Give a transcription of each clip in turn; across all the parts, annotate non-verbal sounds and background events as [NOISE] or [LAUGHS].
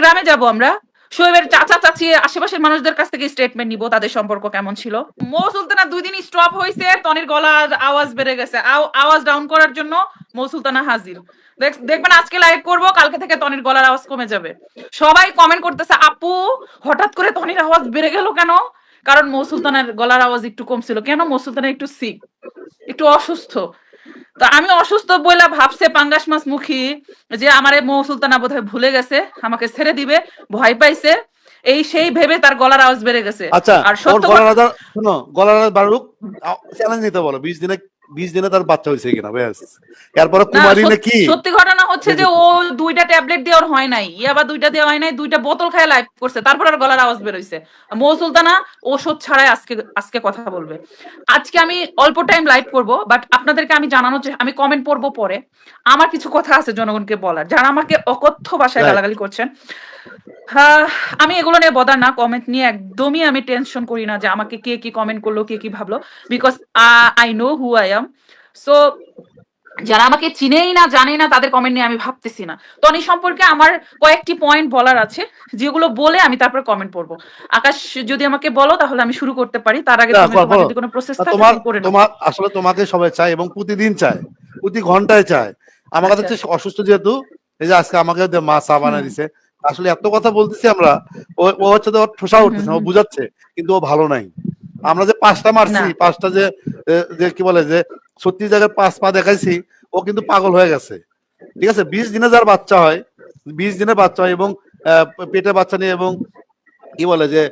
গ্রামে যাব আমরা? চাচা আশেপাশের মানুষদের কাছ থেকে স্টেটমেন্ট নিব, তাদের সম্পর্ক কেমন ছিল? মো সুলতানা দুই স্টপ হয়েছে তনির গলার আওয়াজ বেড়ে গেছে। আওয়াজ ডাউন করার জন্য মো সুলতানা হাজির। দেখবেন আজকে লাইভ করব, কালকে থেকে তনির গলার আওয়াজ কমে যাবে। সবাই কমেন্ট করতেছে, আপু, হঠাৎ করে তনির আওয়াজ বেড়ে গেল কেন? কারণ মৌ সুলতানের গলার আওয়াজ একটু কমছিল। কেন মৌ সুলতানা একটু সিক একটু অসুস্থ? তো আমি অসুস্থ বইলা ভাবছে পাঙ্গাস মাস মুখী যে আমার মৌ সুলতানা বোধহয় ভুলে গেছে আমাকে ছেড়ে দিবে ভয় পাইছে। এই সেই ভেবে তার গলার আওয়াজ বেড়ে গেছে। আচ্ছা আর সত্য গলার আওয়াজ শোনো গলার আওয়াজ বাড়ুক চ্যালেঞ্জ নিতে বলো বিশ দিনে বিশ দিনে তার বাচ্চা হয়েছে কিনা ব্যাস। এরপরে কুমারী নাকি সত্যি ঘটনা হচ্ছে যে ও দুইটা ট্যাবলেট দিয়ে ওর হয় নাই। ইয়াবা দুইটা দেওয়া হয় নাই দুইটা বোতল খায় লাইভ করছে। তারপর আর গলার আওয়াজ বেরোইছে। মৌ সুলতানা ওষুধ ছাড়াই আজকে আজকে কথা বলবে। আজকে আমি অল্প টাইম লাইভ করব বাট আপনাদেরকে আমি জানানোর চেষ্টা- আমি কমেন্ট পড়ব পরে। আমার কিছু কথা আছে জনগণকে বলার। যারা আমাকে অকথ্য ভাষায় গালাগালি করছেন আমি এগুলো নিয়ে বদার না কমেন্ট নিয়ে একদমই আমি টেনশন করি না যে আমাকে কে কি কমেন্ট করল কে কি ভাবলো because I know who I am so যারা আমাকে চিনেই না জানেই না তাদের কমেন্ট নিয়ে আমি ভাবতেছি না। তনি সম্পর্কে আমার কয়েকটি পয়েন্ট বলার আছে যেগুলো বলে আমি তারপর কমেন্ট পড়ব আকাশ যদি আমাকে বলো তাহলে আমি শুরু করতে পারি। তার আগে তোমার যদি কোনো প্রসেস থাকে তোমার তুমি করে তোমার আসলে তোমাকে সবাই চায় এবং প্রতিদিন চায়। প্রতি ঘন্টায় চায়। আমার কাছে আচ্ছা। অসুস্থ যেহেতু এই যে আজকে আমাকে মা চা বানিয়ে দিছে। আসলে এত কথা বলতেছি আমরা ও হচ্ছে তো ঠোসা উঠতেছে ও বুঝাচ্ছে কিন্তু ও ভালো নাই। আমরা যে পাঁচটা মারছি পাঁচটা যে যে কি বলে যে সত্যি জায়গায় পাঁচ পা দেখাইছি ও কিন্তু পাগল হয়ে গেছে। ঠিক আছে? বিশ দিনে যার বাচ্চা হয় বিশ দিনে বাচ্চা হয় এবং পেটে বাচ্চা নিয়ে এবং কি বলে যে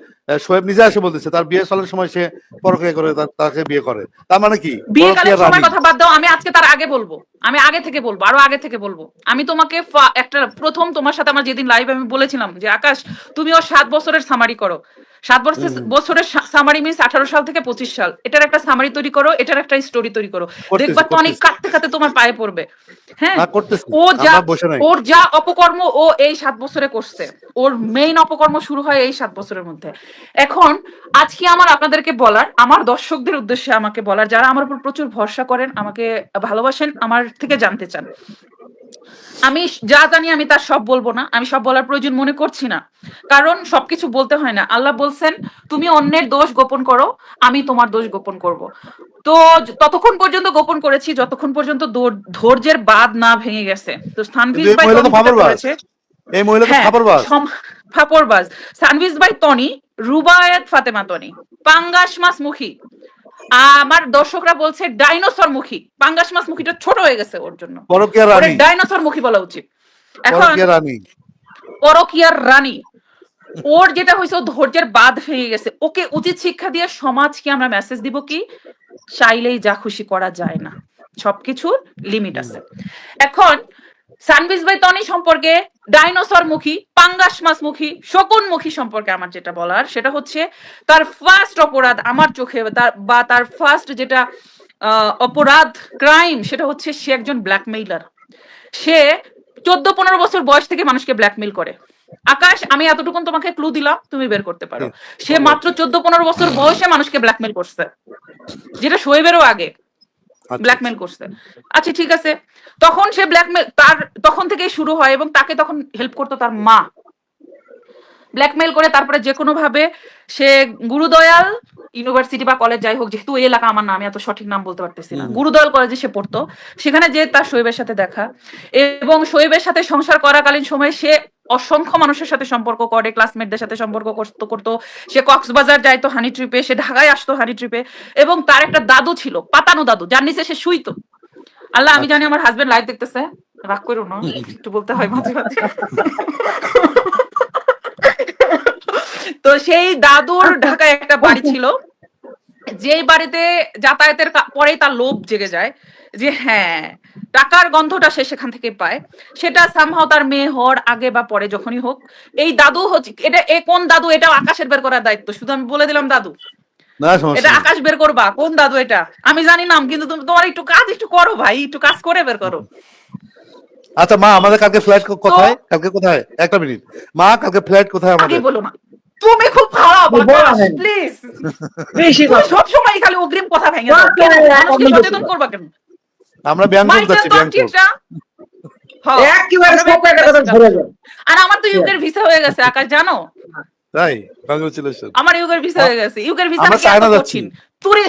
শোয়েব নিজে এসে বলতেছে তার বিয়ে চলার সময় সে পরক্রিয়া করে তাকে বিয়ে করে। তার মানে কি? বিয়ে। কথা বাদ দাও আমি আজকে তার আগে বলব। আমি আগে থেকে বলব আরও আগে থেকে বলব। আমি তোমাকে একটা প্রথম তোমার সাথে আমার যেদিন লাইভ আমি বলেছিলাম যে আকাশ তুমি ওর সাত বছরের সামারি করো। সাত বছর বছরের সামারি মিনস আঠারো সাল থেকে পঁচিশ সাল। এটার একটা সামারি তৈরি করো এটার একটা স্টোরি তৈরি করো। দেখবা তো অনেক কাঁদতে কাঁদতে তোমার পায়ে পড়বে। হ্যাঁ? ও যা ওর যা অপকর্ম ও এই সাত বছরে করছে। ওর মেইন অপকর্ম শুরু হয় এই সাত বছরের মধ্যে। এখন আজকে আমার আপনাদেরকে বলার আমার দর্শকদের উদ্দেশ্যে আমাকে বলার যারা আমার উপর প্রচুর ভরসা করেন আমাকে ভালোবাসেন আমার থেকে জানতে চান। আমি যা জানি আমি তার সব বলব না। আমি সব বলার প্রয়োজন মনে করছি না। কারণ সবকিছু বলতে হয় না। আল্লাহ বলছেন তুমি অন্যের দোষ গোপন করো আমি তোমার দোষ গোপন করব। তো ততক্ষণ পর্যন্ত গোপন করেছি যতক্ষণ পর্যন্ত ধৈর্যের বাদ না ভেঙে গেছে। তো স্থানভিজ ভাই। করেছে এই মহিলা তো হ্যাঁ, সানভিজ ভাই তনি রুবায়াত ফাতেমা তনি পাঙ্গাস মাছ মুখী আমার দর্শকরা বলছে ডাইনোসর মুখী। পাঙ্গাস মাছ মুখীটা ছোট হয়ে গেছে ওর জন্য। ডাইনোসর মুখী বলা উচিত। এখন পরকিয়ার রানী। ওর যেটা হয়েছে ধৈর্যের বাদ ভেঙে গেছে। ওকে উচিত শিক্ষা দিয়ে সমাজকে আমরা মেসেজ দিব কি চাইলেই যা খুশি করা যায় না। সবকিছুর লিমিট আছে। এখন সানভিজ ভাই তনি সম্পর্কে ডাইনোসর মুখী পাঙ্গাস মাছ মুখী শকুন মুখী সম্পর্কে আমার যেটা বলার সেটা হচ্ছে তার ফার্স্ট অপরাধ আমার চোখে বা তার ফার্স্ট যেটা অপরাধ ক্রাইম সেটা হচ্ছে সে একজন ব্ল্যাকমেইলার সে চোদ্দ পনেরো বছর বয়স থেকে মানুষকে ব্ল্যাকমেইল করে। আকাশ আমি এতটুকুন তোমাকে ক্লু দিলাম তুমি বের করতে পারো। সে মাত্র চোদ্দ পনেরো বছর বয়সে মানুষকে ব্ল্যাকমেইল করছে। যেটা শোয়েবেরও আগে। ব্ল্যাকমেল করছে। আচ্ছা ঠিক আছে। তখন সে ব্ল্যাকমেল তার তখন থেকেই শুরু হয় এবং তাকে তখন হেল্প করতো তার মা। ব্ল্যাকমেল করে তারপরে যে কোনো ভাবে সে গুরুদয়াল ইউনিভার্সিটি বা কলেজ যাই হোক যেহেতু এই এলাকা আমার নাম এত সঠিক নাম বলতে পারতেছি না। গুরুদয়াল কলেজে সে পড়তো। সেখানে যে তার শৈবের সাথে দেখা এবং শৈবের সাথে সংসার করাকালীন সময় সে অসংখ্য মানুষের সাথে সম্পর্ক করে ক্লাসমেটদের সাথে সম্পর্ক করতো করতো। সে কক্সবাজার যাইতো হানি ট্রিপে সে ঢাকায় আসতো হানি ট্রিপে এবং তার একটা দাদু ছিল পাতানো দাদু যার নিচে সে শুইতো। আল্লাহ আমি জানি আমার হাজবেন্ড লাইভ দেখতেছে। রাগ করো না একটু বলতে হয় মাঝে মাঝে। তো সেই দাদুর ঢাকায় একটা বাড়ি ছিল। যেই বাড়িতে যাতায়াতের পরেই তার লোভ জেগে যায় যে হ্যাঁ টাকার গন্ধটা সে সেখান থেকে পায়। সেটা সামহাও তার মেয়ে হওয়ার আগে বা পরে যখনই হোক এই দাদু হচ্ছে এটা এ কোন দাদু? এটা আকাশের বের করার দায়িত্ব। শুধু আমি বলে দিলাম দাদু। এটা আকাশ বের করবা কোন দাদু এটা? আমি জানি নাম কিন্তু তুমি তোমার একটু কাজ একটু করো ভাই একটু কাজ করে বের করো। আচ্ছা মা আমাদের কালকে ফ্লাইট কোথায়? কালকে কোথায়? একটা মিনিট মা কালকে ফ্লাইট কোথায় আমাদের? বলো না তুমি খুব খারাপ প্লিজ [LAUGHS] বেশি খালি অগ্রিম কথা ভেঙে মানুষকে সচেতন করবা কেন? আমরা যাচ্ছি হ্যাঁ, আর আমার তো ইউকের ভিসা হয়ে গেছে আকাশ জানো? তাই? কংগ্রেচুলেশন আমার ইউকের ভিসা হয়ে গেছে। ইউকের ভিসা আমরা চায়না যাচ্ছি। তুরি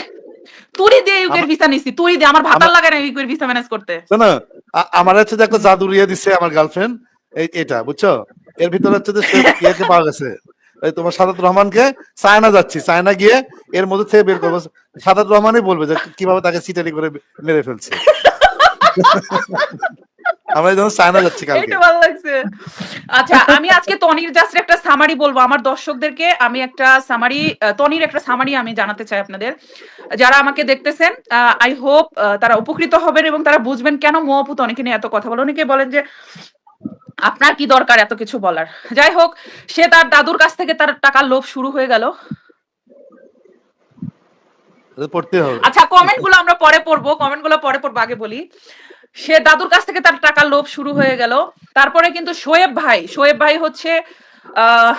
তুরি দিয়ে ইউকের ভিসা নিছি তুরি দিয়ে। আমার ভাতার লাগে না ইউকের ভিসা ম্যানেজ করতে। শোনো আমার হচ্ছে যে একটা জাদু ইয়ে দিচ্ছে আমার গার্লফ্রেন্ড এই এটা বুঝছ? এর ভিতরে হচ্ছে যে সে পাওয়া গেছে। তোমার সাদাত রহমানকে চায়না যাচ্ছি চায়না গিয়ে এর মধ্যে থেকে বের করব। সাদাত রহমানই বলবে যে কীভাবে তাকে চিটারি করে মেরে ফেলছে। ভালো লাগছে। আচ্ছা আমি আজকে তনির জাস্ট একটা সামারি বলব। আমার দর্শকদেরকে আমি একটা সামারি তনির একটা সামারি আমি জানাতে চাই আপনাদের। যারা আমাকে দেখতেছেন আই হোপ তারা উপকৃত হবেন এবং তারা বুঝবেন কেন মোয়াপু তনিকে নিয়ে এত কথা বলে। অনেকে বলেন যে আপনার কি দরকার এত কিছু বলার? যাই হোক সে তার দাদুর কাছ থেকে তার টাকার লোভ শুরু হয়ে গেল। পড়তে হবে। আচ্ছা কমেন্টগুলো আমরা পরে পড়ব কমেন্টগুলো পরে পড়ব আগে বলি। সে দাদুর কাছ থেকে তার টাকার লোভ শুরু হয়ে গেল। তারপরে কিন্তু শোয়েব ভাই শোয়েব ভাই হচ্ছে আহ,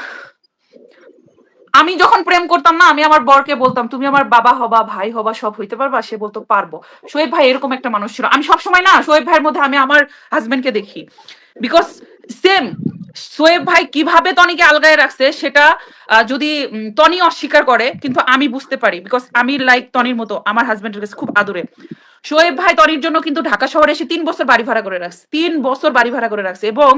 আমি যখন প্রেম করতাম না আমি আমার বরকে বলতাম তুমি আমার বাবা হবা ভাই হবা সব হইতে পারবা? সে বলতো পারব। শোয়েব ভাই এরকম একটা মানুষ ছিল। আমি সবসময় না শোয়েব ভাইয়ের মধ্যে আমি আমার হাজবেন্ডকে দেখি। বিকজ সেম সোয়েব ভাই কীভাবে তনিকে আলগায় রাখছে সেটা যদি টনি অস্বীকার করে, কিন্তু আমি বুঝতে পারি। বিকজ আমি লাইক তনির মতো, আমার হাজবেন্ডের কাছে খুব আদরে। শোয়েব ভাই তনির জন্য কিন্তু ঢাকা শহরে এসে তিন বছর বাড়ি ভাড়া করে রাখছে তিন বছর বাড়ি ভাড়া করে রাখছে এবং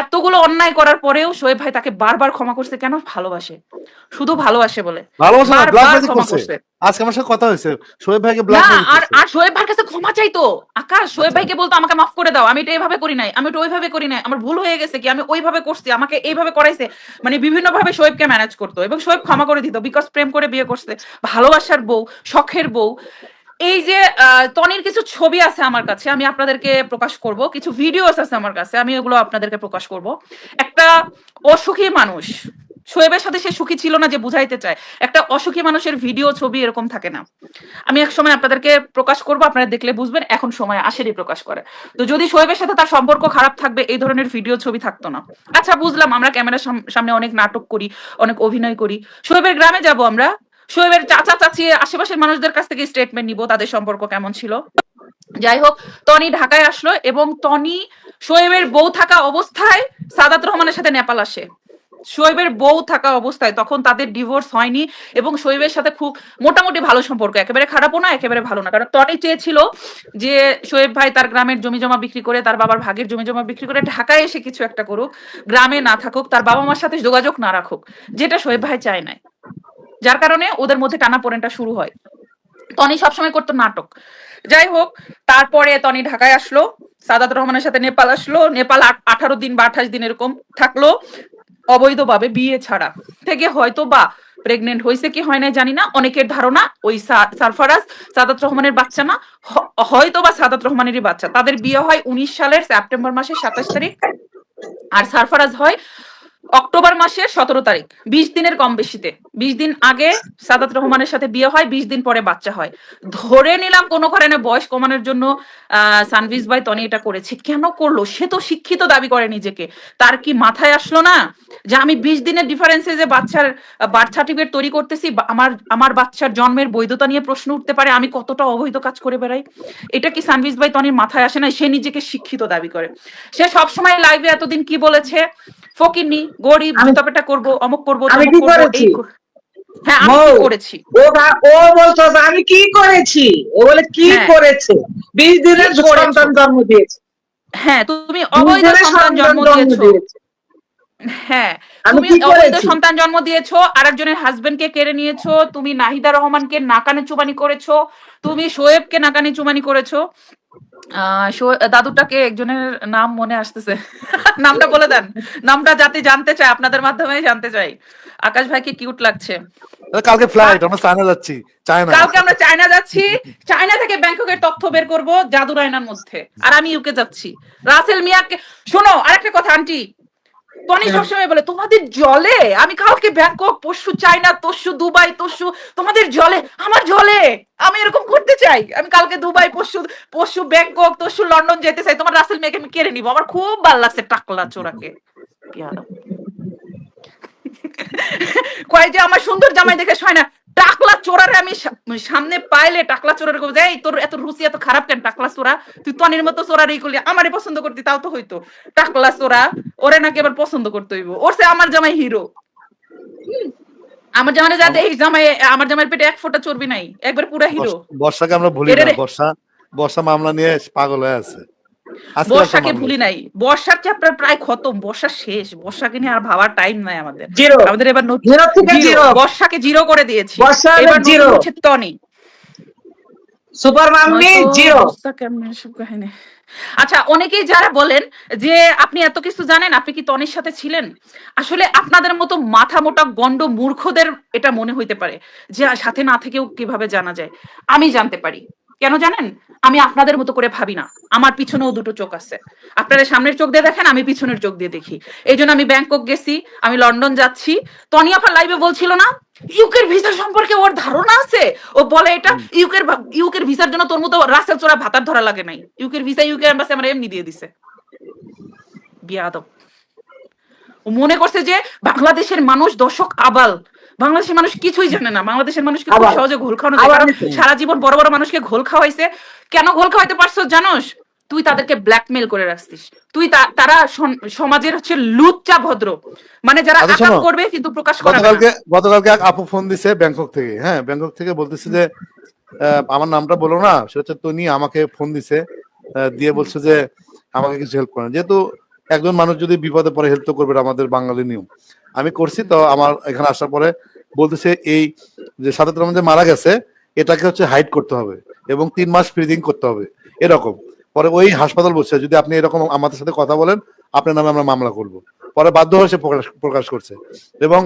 এতগুলো অন্যায় করার পরেও শোয়েব ভাই তাকে বারবার ক্ষমা করছে কেন? ভালোবাসে শুধু ভালোবাসে বলে। আজকে আমার সাথে কথা হয়েছে শোয়েব ভাইকে আর আর শোয়েব ভাইয়ের কাছে ক্ষমা চাইতো। আকাশ শোয়েব ভাইকে বলতো আমাকে মাফ করে দাও আমি এটা এইভাবে করি নাই আমি এটা ওইভাবে করি নাই আমার ভুল হয়ে গেছে কি আমি ওইভাবে করছি আমাকে এইভাবে করাইছে। মানে বিভিন্ন ভাবে শোয়েবকে ম্যানেজ করতো এবং শোয়েব ক্ষমা করে দিত বিকজ প্রেম করে বিয়ে করছে। ভালোবাসার বউ শখের বউ এই যে তনির কিছু ছবি আছে আমার কাছে, আমি আপনাদেরকে প্রকাশ করব। কিছু ভিডিওস আছে আমার কাছে, আমি ওগুলো আপনাদেরকে প্রকাশ করব। একটা অসুখী মানুষ শোয়েবের সাথে সে সুখী ছিল না যে বুঝাইতে চায়। একটা অসুখী মানুষের ভিডিও ছবি এরকম থাকে না। আমি এক সময় আপনাদেরকে প্রকাশ করব, আপনারা দেখলে বুঝবেন, এখন সময় আসেনি প্রকাশ করে। তো যদি শোয়েবের সাথে তার সম্পর্ক খারাপ থাকবে, এই ধরনের ভিডিও ছবি থাকতো না। আচ্ছা বুঝলাম, আমরা ক্যামেরার সাম- সামনে অনেক নাটক করি, অনেক অভিনয় করি। শোয়েবের গ্রামে যাব আমরা শোয়েবের চাচা চাচি আশেপাশের মানুষদের কাছ থেকে স্টেটমেন্ট নিব, তাদের সম্পর্ক কেমন ছিল? যাই হোক, টনি ঢাকায় আসলো এবং টনি শোয়েবের বউ থাকা অবস্থায় সাদাত রহমানের সাথে নেপাল আসে। শোয়েবের বউ থাকা অবস্থায় তখন তাদের ডিভোর্স হয়নি এবং শোয়েবের সাথে খুব মোটামুটি ভালো সম্পর্ক, একেবারে খারাপও না, একেবারে ভালো না। কারণ টনি চেয়েছিল যে শোয়েব ভাই তার গ্রামের জমি জমা বিক্রি করে, তার বাবার ভাগের জমি জমা বিক্রি করে ঢাকায় এসে কিছু একটা করুক, গ্রামে না থাকুক, তার বাবা মার সাথে যোগাযোগ না রাখুক, যেটা শোয়েব ভাই চায় নাই। যার কারণে ওদের মধ্যে টানা পোড়েনটা শুরু হয়। তনি সবসময় করতো নাটক। যাই হোক, তারপরে তনি ঢাকায় আসলো, সাদাত রহমানের সাথে নেপাল আসলো, নেপাল আঠারো দিন বা আঠাশ দিন এরকম থাকল, অবৈধভাবে বিয়ে ছাড়া। থেকে হয়তো বা প্রেগনেন্ট হয়েছে কি হয় না জানি না, অনেকের ধারণা ওই সারফারাজ সাদাত রহমানের বাচ্চা না হয়তো বা সাদাত রহমানেরই বাচ্চা। তাদের বিয়ে হয় উনিশ সালের সেপ্টেম্বর মাসের সাতাশ তারিখ, আর সারফারাজ হয় অক্টোবর মাসের সতেরো তারিখ, বিশ দিনের কম বেশিতে। বিশ দিন আগে সাদাত রহমানের সাথে বিয়ে হয়, বিশ দিন পরে বাচ্চা হয়। ধরে নিলাম কোনো কারণে বয়স কমানোর জন্য, আহ, সানভিজ ভাই তনি এটা করেছে। কেন করল? সে তো শিক্ষিত দাবি করে নিজেকে। তার কি মাথায় আসলো না যে আমি বিশ দিনের ডিফারেন্সে যে বাচ্চার বার্থ সার্টিফিকেট তৈরি করতেছি আমার আমার বাচ্চার জন্মের বৈধতা নিয়ে প্রশ্ন উঠতে পারে, আমি কতটা অবৈধ কাজ করে বেড়াই? এটা কি সানভিজ ভাই তনির মাথায় আসে না সে নিজেকে শিক্ষিত দাবি করে। সে সবসময় লাইভে এতদিন কি বলেছে? ফকিরনি গরিব জুতাপেটা করব অমুক করব আমি কি করেছি? হ্যাঁ আমি কি করেছি? ও ও বলতো আমি কি করেছি? ও বলে কি হ্যাঁ। করেছে? বিশ দিনের করেছ? সন্তান জন্ম দিয়েছে। হ্যাঁ তুমি অবৈধ সন্তান জন্ম দিয়েছ। হ্যাঁ তুমি অবৈধ সন্তান জন্ম দিয়েছ আরেকজনের হাজবেন্ডকে কেড়ে নিয়েছো তুমি নাহিদা রহমানকে নাকানে চুমানি করেছ তুমি শোয়েবকে নাকানি চুমানি করেছ। দাদুটাকে একজনের নাম মনে আসতেছে। নামটা বলে দেন। নামটা যাতে জানতে চাই আপনাদের মাধ্যমে জানতে চাই। আকাশ ভাইকে কিউট লাগছে। কালকে ফ্লাইট আমরা চায়না যাচ্ছি। চায়না। কালকে আমরা চায়না যাচ্ছি। চায়না থেকে ব্যাংককের তথ্য বের করব জাদু রায়নার মধ্যে। আর আমি ইউকে যাচ্ছি। রাসেল মিয়াকে শোনো আরেকটা কথা আন্টি। টনি সবসময় বলে তোমাদের জলে? আমি কালকে ব্যাংকক পরশু চাইনা তরশু দুবাই তরশু তোমাদের জলে? আমার জলে? আমি এরকম করতে চাই। আমি কালকে দুবাই পরশু পরশু ব্যাংকক তরশু লন্ডন যেতে চাই। তোমার রাসেল মেয়েকে আমি কেড়ে নিবো। আমার খুব ভালো লাগছে টাকলা চোরাকে। [LAUGHS] কয় যে আমার সুন্দর জামাই দেখে শোয়না না টাকলা চোরারে আমি সামনে পাইলে টাকলা চোরারে কইবো যে, এই তোর এত রুচি এত খারাপ কেন টাকলা চোরা? তুই তনির মতো চোরার করলি আমারই পছন্দ করতি তাও তো হইতো। টাকলা চোরা ওরে নাকি এবার পছন্দ করতে হইব। ওর সে আমার জামাই হিরো। আমার জামাই যাতে এই জামাই আমার জামাইয়ের পেটে এক ফোঁটা চর্বি নাই একবার পুরা হিরো। বর্ষ- বর্ষাকে আমরা ভুলি না বর্ষা বর্ষা মামলা নিয়ে পাগল হয়ে আছে। বর্ষাকে। ভুলি নাই। বর্ষার চ্যাপ্টার প্রায় খতম। বর্ষা শেষ। বর্ষাকে নিয়ে আর ভাবার টাইম নাই আমাদের। আমাদের এবার বর্ষাকে জিরো করে দিয়েছি। এবার জিরো। হচ্ছে টনি সুপার মাম্মি জিরো। আচ্ছা অনেকেই যারা বলেন যে আপনি এত কিছু জানেন? আপনি কি টনির সাথে ছিলেন? আসলে আপনাদের মতো মাথা মোটা গন্ড মূর্খদের এটা মনে হইতে পারে যে সাথে না থেকেও কীভাবে জানা যায়। আমি জানতে পারি। কেন জানেন? আমি আপনাদের মতো করে ভাবি না। আমার পিছনেও দুটো চোখ আছে। আপনারা সামনের চোখ দিয়ে দেখেন, আমি পিছনের চোখ দিয়ে দেখি। এই জন্য আমি ব্যাংকক গেছি, আমি লন্ডন যাচ্ছি। টনি আফা লাইভে বলছিল না, ইউকের ভিসা সম্পর্কে ওর ধারণা আছে? ও বলে এটা, ইউকের ইউকের ভিসার জন্য তোর মতো রাসেল চোরা ভাতার ধরা লাগে নাই। ইউকের ভিসা ইউকের এম্বাসি আমার এমনি দিয়ে দিছে। বিয়াদব। মনে করছে যে বাংলাদেশের মানুষ দর্শক আবাল। বাংলাদেশের মানুষ কিছুই জানে না। বাংলাদেশের মানুষকে খুব সহজে ঘোল খাওয়ানো যায়। কারণ সারা জীবন বড় বড় মানুষকে ঘোল খাওয়াইছে। কেন ঘোল খাওয়াইতে পারছ জানোস? তুই তাদেরকে ব্ল্যাকমেল করে রাখছিস। তুই তারা সমাজের হচ্ছে লুচ্চা ভদ্র। মানে যারা আচ্ছা, আকাম করবে কিন্তু প্রকাশ করবে না। গতকালকে গতকালকে এক আপু ফোন দিছে ব্যাংকক থেকে। হ্যাঁ ব্যাংকক থেকে বলতেছে যে আহ, আমার নামটা বলো না। সেটা হচ্ছে তনি আমাকে ফোন দিছে। আহ, দিয়ে বলছে যে আমাকে কিছু হেল্প করেন। যেহেতু একজন মানুষ যদি বিপদে পরে হেল্প তো করবে আমাদের বাঙালি নিয়ম। আমি করছি তো আমার এখানে আসার পরে বলতেছে এই যে সাদাত মধ্যে মারা গেছে, এটাকে হচ্ছে হাইট করতে হবে এবং তিন মাস ফ্রিজিং করতে হবে। এরকম। পরে ওই হাসপাতাল বলছে যদি আপনি এরকম আমাদের সাথে কথা বলেন, আপনার নামে আমরা মামলা করব। পরে বাধ্য হয়ে সে প্রকাশ প্রকাশ করছে। এবং